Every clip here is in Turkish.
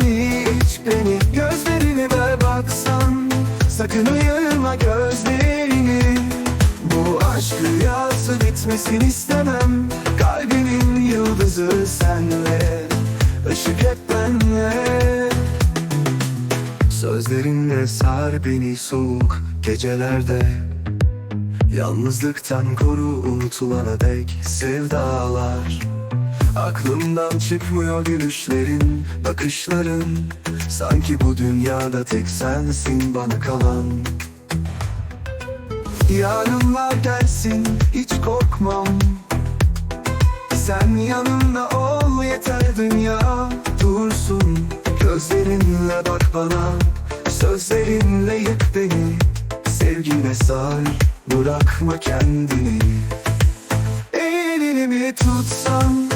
Lütfen iç beni Gözlerine ver baksan. Sakın ayırma gözlerini. Bu aşk rüyası bitmesin istemem. Kalbimin yıldızı senle Işık hep benle. Sözlerinle sar beni soğuk gecelerde. Yalnızlıktan koru unutulana dek sevdalar. Aklımdan çıkmıyor gülüşlerin, bakışların. Sanki bu dünyada tek sensin bana kalan. Yarın var dersin, hiç korkmam. Sen yanımda ol yeter dünya dursun. Gözlerinle bak bana, sözlerinle yık beni. Sevgine sar, bırakma kendini. Elimi tutsan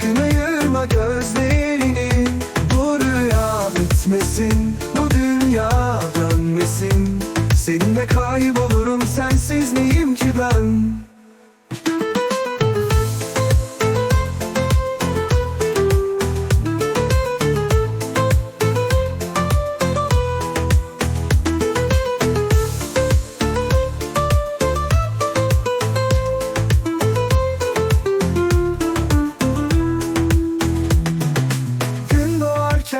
Sakın ayırma gözlerini. Bu rüya bitmesin Bu dünya dönmesin. Seninle kaybolurum Sensiz neyim ki ben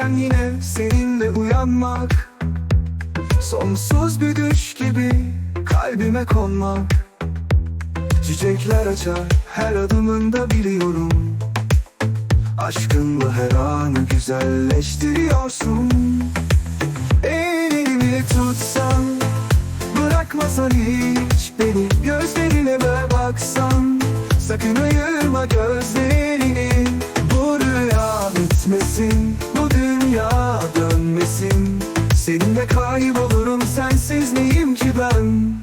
doğarken yine seninle uyanmak. Sonsuz bir düş gibi kalbime konmak. Çiçekler açar her adımında biliyorum. Aşkınla her anı güzelleştiriyorsun. Elimi tutsan Bırakmasan hiç beni Gözlerine baksan. Sakın ayırma gözlerini Bu rüya bitmesin Dönmesin Seninle kaybolurum sensiz neyim ki ben